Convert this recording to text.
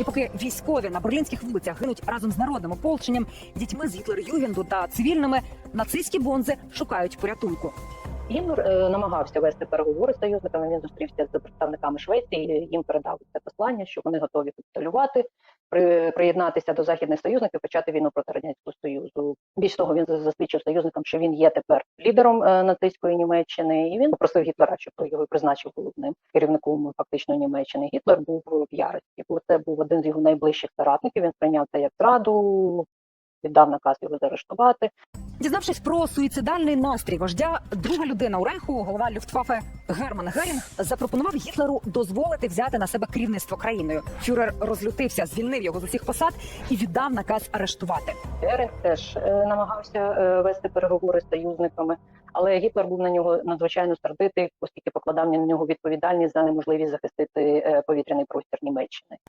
І поки військові на берлінських вулицях гинуть разом з народним ополченням, дітьми з Гітлер-Югенду та цивільними, нацистські бонзи шукають порятунку. Гімнер е, намагався вести переговори з союзниками. Він зустрівся з представниками Швеції. Їм передав це послання, що вони готові капітулювати, приєднатися до західних союзників, почати війну проти радянського союзу. Більш того, він засвідчив союзникам, що він є тепер лідером е, нацистської Німеччини, і він попросив Гітлера, щоб його призначив головним керівником фактично Німеччини. Гітлер був в ярості, бо це був один з його найближчих соратників. Він сприйняв це як зраду. Віддав наказ його заарештувати. Дізнавшись про суїцидальний настрій вождя, друга людина у Рейху, голова Люфтваффе Герман Герінг, запропонував Гітлеру дозволити взяти на себе керівництво країною. Фюрер розлютився, звільнив його з усіх посад і віддав наказ арештувати. Геринг теж е, намагався е, вести переговори з союзниками, але Гітлер був на нього надзвичайно сердитий, оскільки покладав на нього відповідальність за неможливість захистити е, повітряний простір Німеччини.